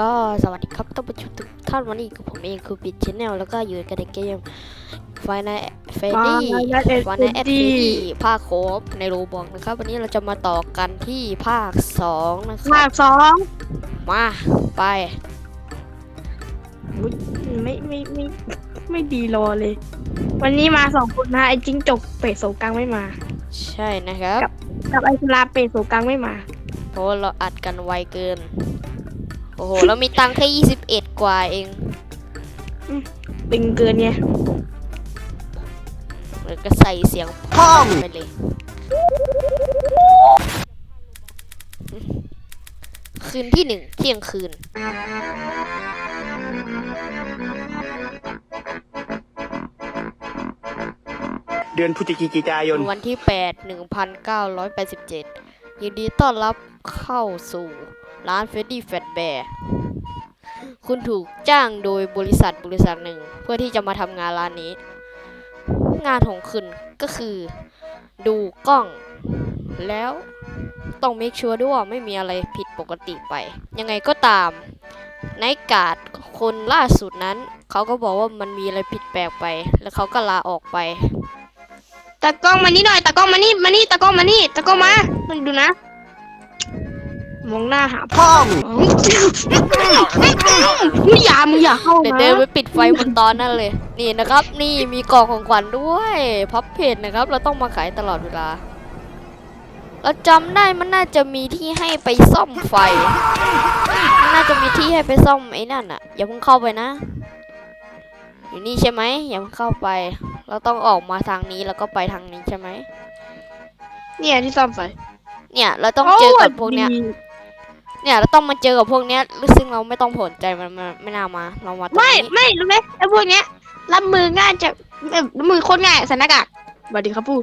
ก็สวัสดีครับท่านผู้ชมทุกท่านวันนี้กับผมเองคือปิดชแนลแล้วก็อยู่กันในเกมไฟในเฟดดี้ Final Fantasy วันในแอดเฟดดี้ภาคโคฟในโรบอกนะครับ วันนี้เราจะมาต่อกันที่ภาค2นะคภารับคสองมาไปไม่ไม่ไม่ไม่ดีรอเลย วันนี้มาสองคนนะไอ้จิ้งจกเป็ดโสกังไม่มา ใช่นะครับ กับไอ้สุราเป็ดโสกังไม่มา เพราะว่าเราอัดกันไวเกิน โอ้โห เรามีตังค์แค่21กว่าเองตึงเกินไงเลยก็ใส่เสียงพ่อไปเลย คืนที่หนึ่งเที่ยงคืน เดือนพฤศจิกายน วันที่8 1987ยินดีต้อนรับเข้าสู่ ร้านเฟดดี้แฟตแบร์คุณถูกจ้างโดยบริษัทบริษัทหนึ่ง เพื่อที่จะมาทำงานร้านนี้ งานของคุณก็คือ ดูกล้อง แล้วต้องเมคชัวร์ด้วยว่าไม่มีอะไรผิดปกติไป ยังไงก็ตามในกาดคนล่าสุดนั้น เขาก็บอกว่ามันมีอะไรผิดแปลกไป แล้วเขาก็ลาออกไปตากล้องมานี่หน่อยตากล้องมานี่มานี่ตากล้องมานี่ตากล้องมามันดูนะ มองหน้าหาพ่อมึงมึงอย่ามึงอย่าเข้าเดี๋ยวมาเดินไปปิดไฟบนตอนนั่นเลย นี่นะครับ นี่มีกล่องของขวัญด้วยพับเพจนะครับ เราต้องมาขายตลอดเวลา เราจำได้มันน่าจะมีที่ให้ไปซ่อมไฟมันน่าจะมีที่ให้ไปซ่อมไอ้นั่นอะอย่าเพิ่งเข้าไปนะ อยู่นี่ใช่ไหมอย่าเพิ่งเข้าไป เราต้องออกมาทางนี้แล้วก็ไปทางนี้ใช่ไหมเนี่ยที่ซ่อมไฟเนี่ย เราต้องเจอกับพวกเนี้ย เนี่ยเราต้องมาเจอกับพวกเนี้ยซึ่งเราไม่ต้องผลใจมันมันไม่น่ามาเรามาตรงไม่นี้ไม่รู้ไหมไอ้พวกเนี้ยรับมือง่ายจะแบบรับมือโคตรง่ายใส่หน้ากากสวัสดีครับปู่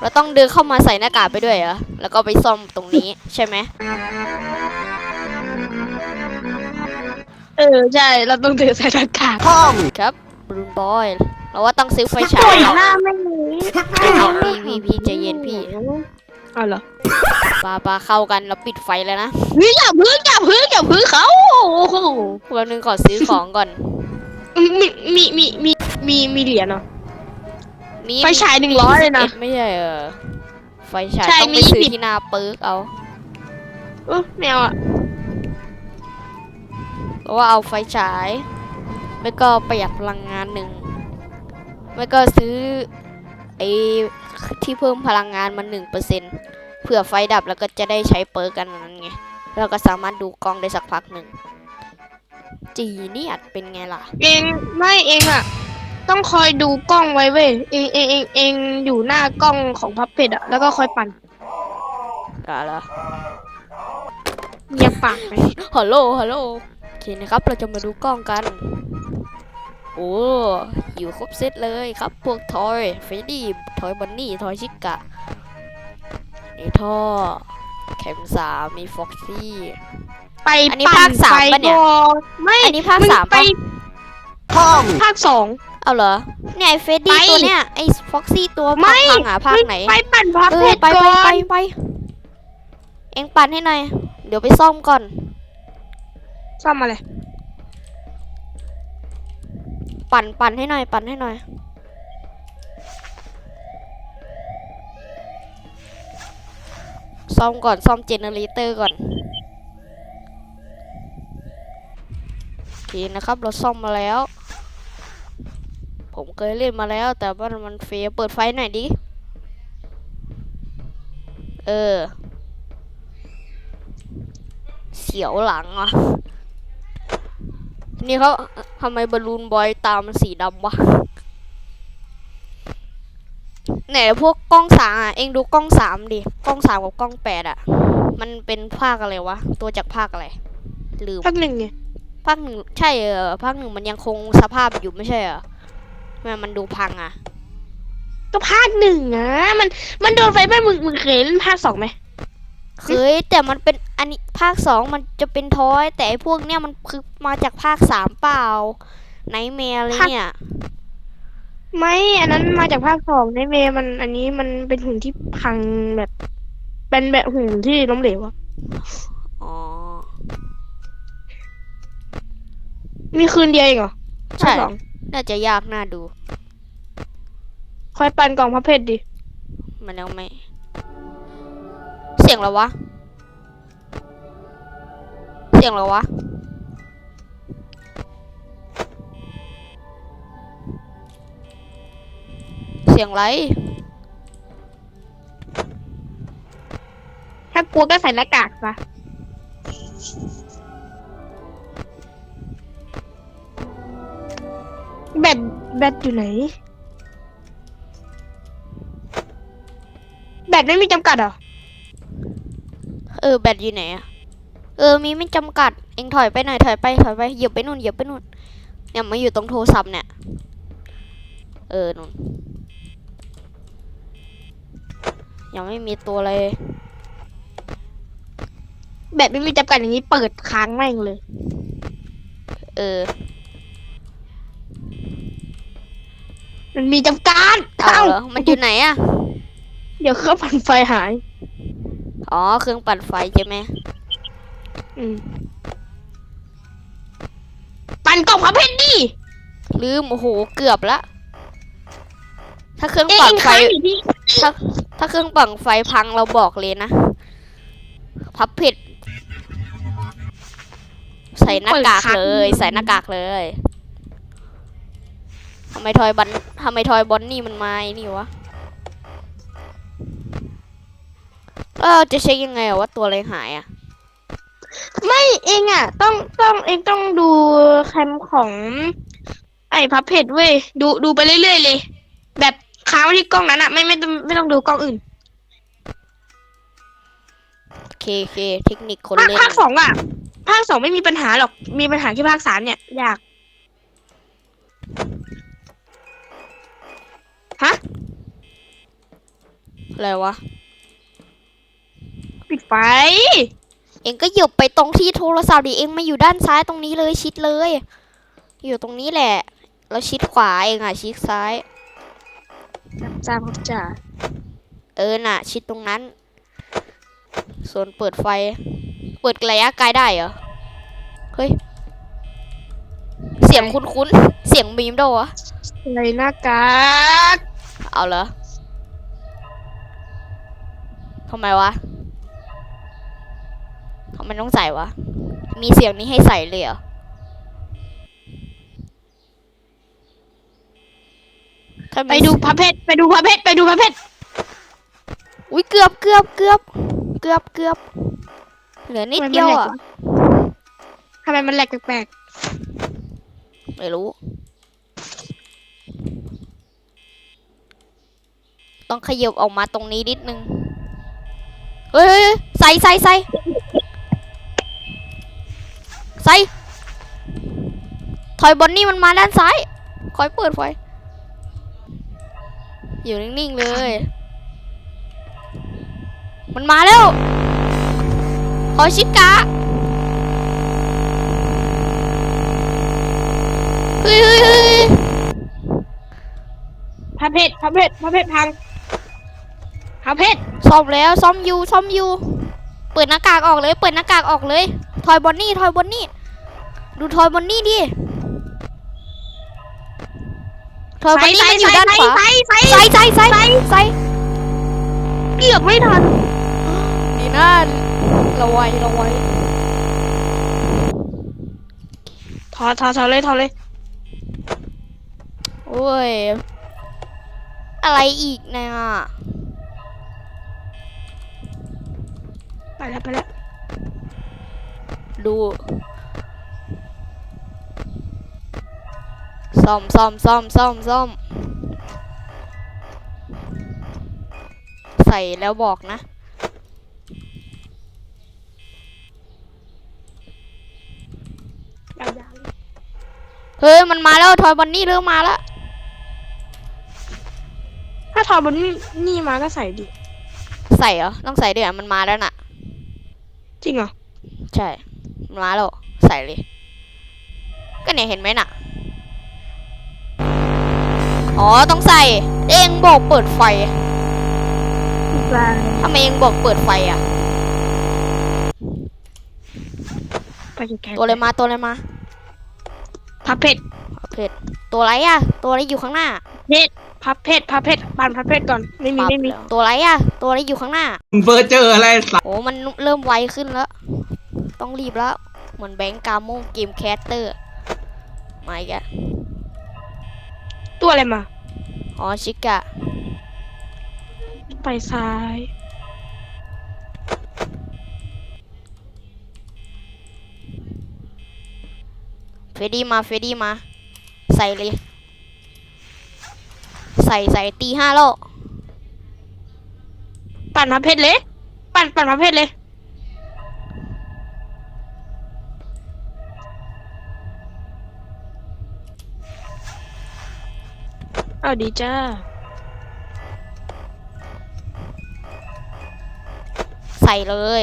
เราต้องเดินเข้ามาใส่หน้ากากไปด้วยเหรอแล้วก็ไปซ่อมตรงนี้ใช่ไหมเออใช่เราต้องถือใส่หน้ากากครับบรูนบอยเราว่าต้องซื้อไฟฉาสยวยหน้าไม่หนีพี่พี่พี่ใจเย็นพี่เอาเหรอ ปาปาเข้ากันเราปิดไฟแล้วนะเฮ้ยอย่าพึ่งอย่าพึ่งอย่าพึ่งเขาโอ้โหพวกนึงขอซื้อของก่อน มีมีมีมีมีมีเหรียญเหรอมีไฟฉาย100เลยนะ21ไม่ใช่เออไฟฉายใช่ต้องไปมีซื้อสิบที่หนาเปิร์กเอาเออแมวอะเพราะว่าเอาไฟฉาย ไม่ก็ประหยัดพลังงานหนึ่งไม่ก็ซื้อไอ้ที่เพิ่มพลังงานมาหนึ่งเปอร์เซ็น เผื่อไฟดับแล้วก็จะได้ใช้เปิร์กกันนั้นไงเราก็สามารถดูกล้องได้สักพักหนึ่ง จีเนี่ยดเป็นไงล่ะ เองไม่เองอะต้องคอยดูกล้องไว้เว้ยเองเองเองเองอยู่หน้ากล้องของพับเพจอะแล้วก็คอยปั่นได้แล้วเงียบปากไปฮัลโหลฮัลโหลโอเคนะครับ เราจะมาดูกล้องกัน โอ้อยู่ครบเซตเลยครับ พวกทอยเฟรดดี้ทอยบันนี่ทอยชิกะ ไอท่อ เข็มสามมีฟ็อกซี่ ไปอันนี้ปั่ภาคสามไฟปะเนี่ยก่อนไม่อันนี้ภาคมึงสามไปปะภาคสอง เอาเหรอ เนี่ยไอเฟรดดี้ไปตัวเนี้ยไอฟ็อกซี่ตัวไม่ พังๆอะภาคไหนไปปั่นพับเอเพอจไปก่ไปอไปนไปเอ็งปั่นให้หน่อย เดี๋ยวไปซ่อมก่อน ซ่อมอะไรปั่นปั่นให้หน่อย ปั่นให้หน่อย ซ่อมก่อนซ่อมเจเนเรเตอร์ก่อนโอเคนะครับ เราซ่อมมาแล้ว ผมเคยเล่นมาแล้ว แต่ว่ามันเฟลเปิดไฟหน่อยดิ เออ เสียวหลังอะ นี่เขาทำไมบอลลูนบอยตามันสีดำวะ ไหนพวกกล้องสามอะ เองดูกล้องสามดิ กล้องสามกับกล้องแปดอะ มันเป็นภาคอะไรวะ ตัวจากภาคอะไร ลืม ภาคหนึ่งไงภาคหนึ่งใช่เออภาคหนึ่งมันยังคงสภาพอยู่ไม่ใช่เหรอทำไมมันดูพังอะ ก็ภาคหนึ่งอะ มัน มันโดนไฟไหม้มึงมึงเคยเล่นภาคสองไหมเคยแต่มันเป็นอันนี้ภาคสองมันจะเป็นทอย แต่ไอ้พวกเนี้ยมันคือมาจากภาคสามเปล่าไนแมร์อะไรเนี่ย ไม่อันนั้นมาจากภาคสองในเมมัน อันนี้มันเป็นหุ่นที่พังแบบ เป็นแบบหุ่นที่ล้มเหลวอะอ๋อ มีคืนเดียวเองเหรอใช่ ภาคสองน่าจะยากน่าดู คอยปั่นกล่องพระเพชรดิ มันยังไม่ เสียงเหรอวะ เสียงเหรอวะ เสียงอะไร ถ้ากลัวก็ใส่หน้ากากซะแบตแบตอยู่ไหน แบตไม่มีจำกัดเหรอ เออ แบตอยู่ไหนอะเออ มีไม่จำกัด เองถอยไปหน่อย ถอยไป ถอยไป เหยียบไปนู่น เหยียบไปนู่น เนี่ยมาอยู่ตรงโทรศัพท์เนี่ย เออ นู่น ยังไม่มีตัวเลย แบตไม่มีจำกัดอย่างนี้เปิดค้างแม่งเลย เออ มันมีจำกัดเอาเหรอมันอยู่ไหนอะเดี๋ยวเครื่องปั่นไฟหาย อ๋อ เครื่องปั่นไฟใช่ไหมอืมปั่นกล่องพระเพชรดิลืมโอ้โหเกือบละ ถ้าเครื่องเอ๊ะปั่เอนงไฟค้างอยู่ที่ถ้า ถ้าเครื่องปั่นไฟพังเราบอกเลยนะ พับผิด ใส่หน้ากากเลย ใส่หน้ากากเลยทำไมทอยบันทำไมทอยบอนนี่มันมาไอ้นี่วะแล้วเราจะเช็คยังไงอะว่าตัวอะไรหายอะไม่เองอะ ต้องต้องเองต้องดูแคมของ ไอ้พับเพชรเว้ยดูดูไปเรื่อยๆเลย แบบค้างไว้ ที่กล้องนั้นอะไม่ไม่ต้องไม่ต้องดูกล้องอื่นเคเคเทคนิคคนภาคเล่นภาคสองอะภาคสองไม่มีปัญหาหรอกมีปัญหาแค่ภาคสามเนี่ยยากฮะอะไรวะ ปิดไฟเองก็หยบไปตรงที่โทรศัพท์ดิเองมาอยู่ด้านซ้ายตรงนี้เลยชิดเลย อยู่ตรงนี้แหละ แล้วชิดขวาเองอะชิดซ้าย จ้าครับจ้าเออน่ะ ชิดตรงนั้น ส่วนเปิดไฟ เปิดระยะไกลได้เหรอ เฮ้ย เสียงคุ้นๆ เสียงมีมโดวะอะไรหน้ากากเอาเหรอทำไมวะทำไมต้องใส่วะ มีเสียงนี้ให้ใส่เลยเหรอ ถ้ามีไปดูพระเพชรไปดูพระเพชรไปดูพระเพชรอุ้ยเกือบเกือบเกือบเกือบเกือบเหลือนิดเดียวอะทำไมมันแหลกแปลกไม่รู้ ต้องขยับออกมาตรงนี้นิดนึงเฮ้ยเฮ้ยเฮ้ยใส่ใส่ใส่ใส่ถอยบอนนี่มันมาด้านซ้าย คอยเปิดไฟ อยู่นิ่งๆเลย มันมาแล้ว ขอชิกะเฮ้ยเฮ้ยเฮ้ยๆพระเพชรพระเพชรพระเพชรพังพระเพชรซ่อมแล้วซ่อมอยู่ซ่อมอยู่ เปิดหน้ากากออกเลย เปิดหน้ากากออกเลย ทอยบอนนี่ ทอยบอนนี่ ดูทอยบอนนี่ดิ ทอยบอนนี่มันอยู่ด้านขวาไฟไฟใส่ใส่ใส่ใส่เกือบไม่ทันดีนะระวัยระวัยถอดถอดถอดเลยถอดเลยโอ้ย อะไรอีกเนี่ยไปแล้วไปแล้วดู ซ่อมซ่อมซ่อมซ่อมซ่อม ใส่แล้วบอกนะยาวๆเลยเฮ้ย มันมาแล้ว ทอยบอนนี่เริ่มมาแล้ว ถ้าถอดบนนี่นี่มาก็ใส่ดิ ใส่เหรอ ต้องใส่ด้วยอะมันมาแล้วน่ะ จริงเหรอ ใช่ มันมาแล้ว ใส่เลย ก็เนี่ยเห็นไหมน่ะ อ๋อ ต้องใส่ เองบอกเปิดไฟทำไมเองบอกเปิดไฟอะไปไกลๆตัวเลยมาตัวเลยมาพับเพชรเพชรตัวอะไรอะตัวอะไรอยู่ข้างหน้าพับเพชรพับเพชรปั่นพับเพชรก่อน ไม่มีปรับไม่มีแล้วตัวอะไรอะตัวอะไรอยู่ข้างหน้ามึงเฟอร์เจออะไรสัตว์โอ้มันเริ่มไวขึ้นแล้ว ต้องรีบแล้ว เหมือนแบงก์กาโมเกมแคสเตอร์มาอีกอะ ตัวอะไรมา อ๋อชิกะ ไปซ้าย เฟรดดี้มา เฟรดดี้มา ใส่เลย ใส่ใส่ตีห้าแล้วปั่นพับเพชรเลย ปั่นปั่นพับเพชรเลย เอาดีจ้า ใส่เลย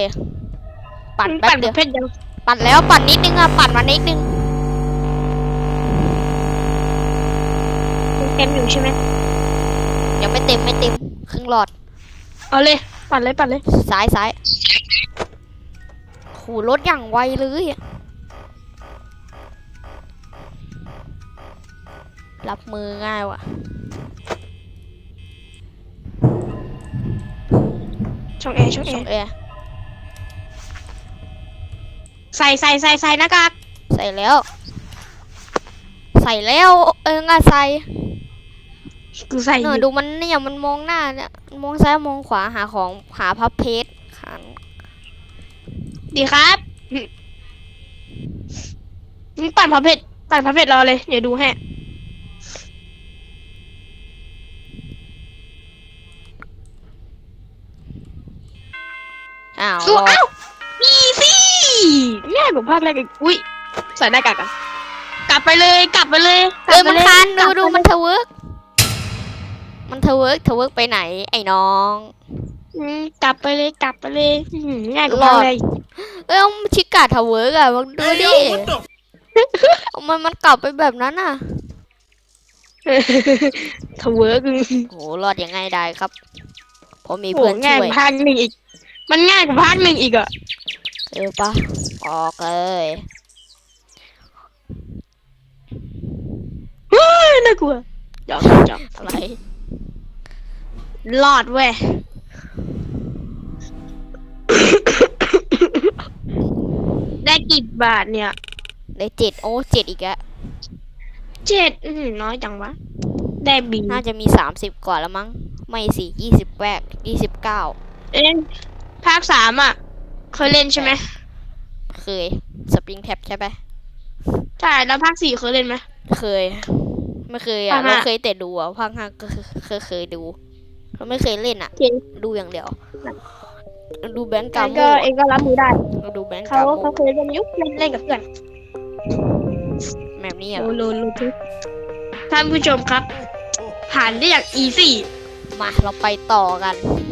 ปั่นแป๊บปั่นเดีพัยวบเพชรยังปั่นแล้วปั่นนิดนึงอะปั่นมานิดนึงยังเต็มอยู่ใช่ไหมยังไม่เต็มไม่เต็มครึ่งหลอด เอาเลย ปั่นเลยปั่นเลย ซ้ายซ้ายหูรถอย่างไวเลยอะ รับมือง่ายว่ะ ช่องแอร์ช่องแอช่องร์แอร์ใส่ใส่ใส่ใส่หน้ากากใส่แล้ว ใส่แล้ว เออง่าใส่กูใส่อเนยู่อะดูมันเนี่ยมันมองหน้าเนี่ยมันมองซ้ายมองขวาหาของหาพับเพชรขันดีครับมึงปั่นพับเพชรปั่นพับเพชรรอเลย เดี๋ยวดูให้ อ้าวสู้รอเอ้าอีซี่ง่ายกว่าภาคแรกอีกอุ้ยใส่หน้ากากกันกลับไปเลยกลับไปเลยกเอ้ลัยบไปมันเลยคันกดูลับดูไปมันทะเวิร์กมันทะเวิร์กทะเวิร์กไปไหน ไอ้น้องอืมกลับไปเลยกลับไปเลยอืมง่ายกว่าหลภาอคดแรกเอ้ยมันชิกาทะเวิร์กอะมันดูดิมันมันกลับไปแบบนั้นอะทเวิร์กโหรอดยังไงได้ครับ ผมมีโหเพื่อนง่ายช่กวยว่าภาคหนึ่งอีก มันง่ายกว่าภาคหนึ่งอีกอะเออปะออกเลยเฮ้ยน่ากลัวจอกจอกอะไรรอดเว้ยได้กี่บาทเนี่ย ได้เจ็ดโอ้เจ็ดอีกอะเจ็ดอืมน้อยจังวะ ได้บีน่าจะมีสามสิบกว่าแล้วมั้ง ไม่สิยี่สิบแปดยี่สิบเก้า เอ้ย ภาคสามอะ เคยเล่นใช่ไหมเคยสปริงแท็บใช่ปะใช่แล้วภาคสี่เคยเล่นไหมเคย ไม่เคยภาอะคห้าเราเคยแต่ดูอะภาคห้าก็คือเคยเคยดูเราไม่เคยเล่นอะโอเคดูอย่างเดียว ดูแบงก์กางั้นโมก็เองก็รับมือได้ดูแบงก์เขากาโมเขาเคยเล่นยุคเล่นเล่นกับเพื่อนแบบนี้อะโลโลโลทุกท่านผู้ชมครับ ผ่านได้อย่างอีซี่ มาเราไปต่อกันเ